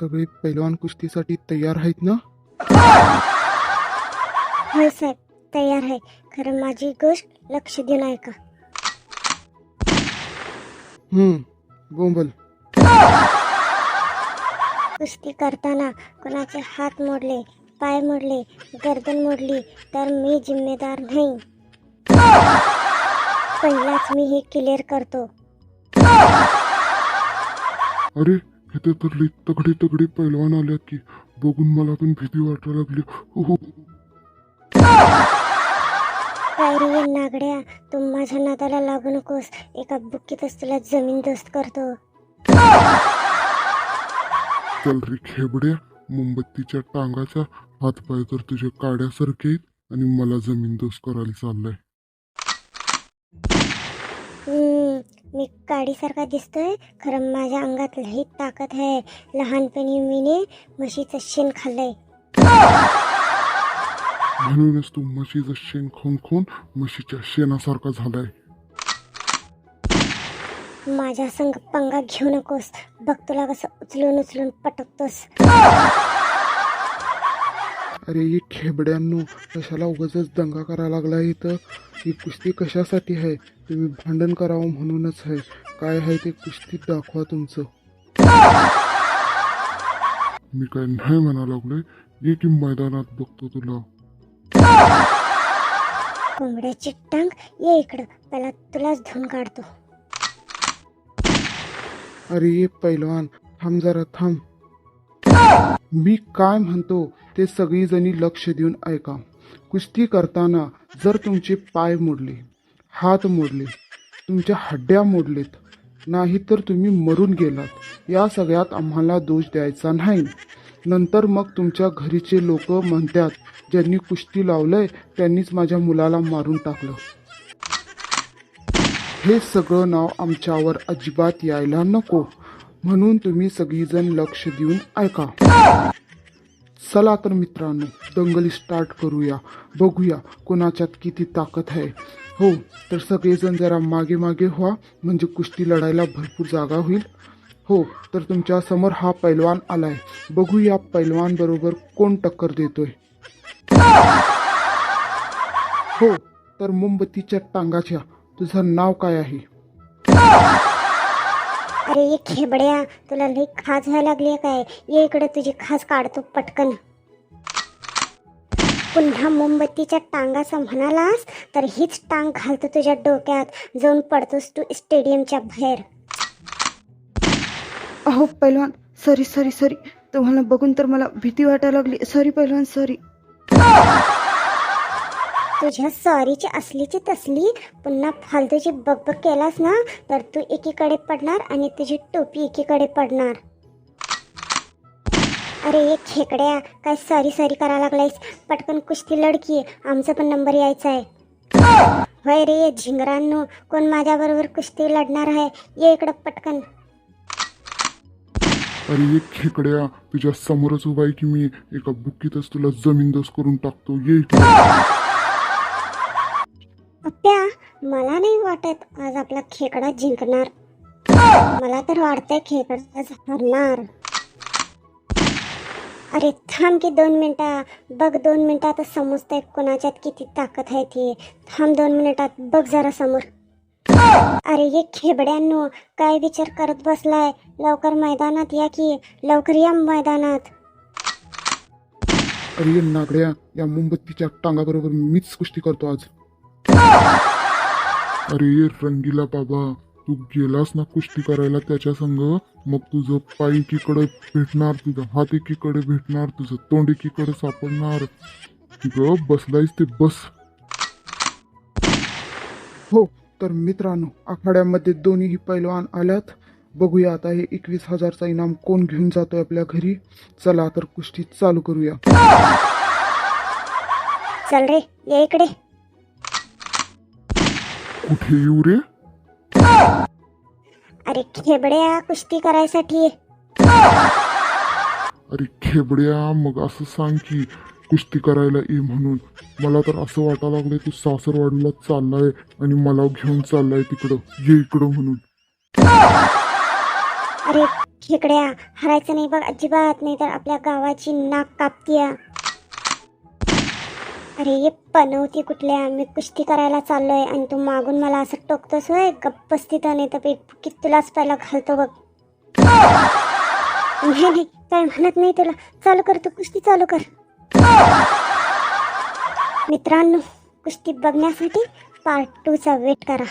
सगळे पैलवान कुस्तीसाठी तयार आहेत ना? होय साहेब. तयार आहे. खरं माझी गोष्ट लक्ष देऊन ऐका हम्म बोंबल. कुस्ती करताना कोणाचे हात मोडले पाय मोडले गर्दन मोडली तर मी जिम्मेदार नाही. पहिलाच मी हे क्लिअर करतो. अरे इथे तर लई तगडे तगडे पैलवान आल्यात की बघून मला पण भीती वाटायला लागली. हो काय रे ये नागड्या तू माझ्या नादाला लागू नकोस. एका बुक्कीतच तुला जमीन दोस्त करतो. चल रे खेबड्या मोमबत्तीच्या टांगाच्या हातपाय तर तुझ्या काड्यासारखे आणि मला जमीन दोस्त करायला चाललाय हम्म, मी काडीसारखा दिसतोय. खरं माझ्या अंगात लई ताकद आहे. लहानपणी मीने म्हशीचं शेण खाल्लंय. म्हणूनच तू म्हशीचं शेण खाऊन खाऊन म्हशीच्या शेणासारखा झालाय. माझ्या संग पंगा घेऊ नकोस. बघ तुला कसं उचलून उचलून पटकतोस. अरे ही खेबड्यांनो कशाला उगाच दंगा करायला लागला इथं? ही कुस्ती कशासाठी आहे? तुम्ही भांडण करावं म्हणूनच आहे. काय आहे ते कुस्तीत दाखवा तुमचं. मी काय नाही म्हणा लागलोय. ये की मैदानात बघतो तुला. कोंबड्याची टांग ये इकडं. पहिला तुलाच धुवून काढतो. अरे ये पैलवान. थांब जरा थांब. मी काय म्हणतो ते सगळीजणी लक्ष देऊन ऐका. कुस्ती करताना जर तुमचे पाय मोडले हात मोडले तुमच्या हड्ड्या मोडलेत नाही तर तुम्ही मरून गेलात. या सगळ्यात आम्हाला दोष द्यायचा नाही. नंतर मग तुमच्या घरीचे लोक म्हणतात ज्यांनी कुस्ती लावलंय त्यांनीच माझ्या मुलाला मारून टाकलं. हे सगळं नाव आमच्यावर अजिबात यायला नको. म्हणून तुम्ही सगळीजण लक्ष देऊन ऐका. चला तर मित्रांनो दंगली स्टार्ट करूया. बघूया कोणाच्यात किती ताकद आहे. हो तर सगळेजण जरा मागे मागे व्हा म्हणजे कुस्ती लढायला भरपूर जागा होईल. हो तर तुमच्यासमोर हा पैलवान आलाय. बघूया पैलवान बरोबर कोण टक्कर देतोय. हो तर मोमबत्तीच्या टांगाच्या तुझं नाव काय आहे? अरे ये खेबड्या तुला लई खाज व्हायला लागली काय? ये इकडे तुझी खाज काढतो पटकन. पुन्हा मोमबत्तीच्या टांगाचा म्हणालास तर हीच टांग घालतो तुझ्या डोक्यात. जाऊन पडतोस तू स्टेडियमच्या बाहेर. अहो पैलवान सॉरी सॉरी सॉरी तुम्हाला बघून तर मला भीती वाटायला लागली. सॉरी पैलवान सॉरी तुझ्या सॉरीची असलीची तसली पुन्हा फालतूची बकबक केलास ना तर तू एकीकडे पडणार आणि तुझी टोपी एकीकडे पडणार. अरे ये खेकड्या काय सॉरी सॉरी करा लागलायस? पटकन कुस्ती लडकी आमचा पण नंबर यायचा आहे. होय रे ये झिंगरांनो कोण माझ्याबरोबर कुस्ती लढणार आहे? ये इकडं पटकन. अरे ये खेकड्या तुझ्या समोरच उभा आहे की मी? एका बुक्कीतच तुला जमीन दोस्त करून टाकतो. ये इकडे. पप्प्या मला नाही वाटत आज आपला खेकडा जिंकणार. मला तर वाटतंय खेकडा हरणार अरे थांब की दोन मिनटा बघ दोन मिनिटात समजतंय कोणाच्यात किती ताकद आहे ती. थांब दोन मिनिटात बघ जरा समोर. अरे ये खेबड्यांनो काय विचार करत बसलाय? लवकर मैदानात या की. लवकर या मैदानात. अरे नागड्या या मोमबत्तीच्या टांगाबरोबर मीच कुस्ती करतो आज. अरे ये रंगीला बाबा तू गेलास ना कुस्ती करायला त्याच्या संग? मग तुझं पाय एकीकडे भेटणार तुझा हात एकीकडे भेटणार तुझं तोंड एकीकडे सापडणार. ग बसलायस ते बस. हो तर मित्रांनो आखाड्यामध्ये दोन्हीही पैलवान आल्यात. बघूया आता हे एकवीस हजारचा इनाम कोण घेऊन जातोय आपल्या घरी. चला तर कुस्ती चालू करूया. चल रे ये इकडे. कुठे येऊ रे? अरे खेबड्या कुस्ती करायसाठी. अरे खेबड्या मग असं सांग की कुस्ती करायला ये म्हणून. मला तर असं वाटायला लागलंय तू सासरवाडीला चाललाय आणि मला घेऊन चाललाय तिकडं. ये इकडं म्हणून. अरे खेकड्या हरायचं नाही बघ अजिबात नाही तर आपल्या गावाची नाक कापतीया. अरे ये पनवती कुठल्या? मी कुस्ती करायला चाललोय आणि तू मागून मला असं टोकतोस होय? गप्प तिथं नाही तर की तुलाच पहिला घालतो बघ. नाही नाही काय म्हणत नाही तुला. चालू कर तू कुस्ती चालू कर. मित्रांनो कुस्ती बघण्यासाठी पार्ट टूचा वेट करा.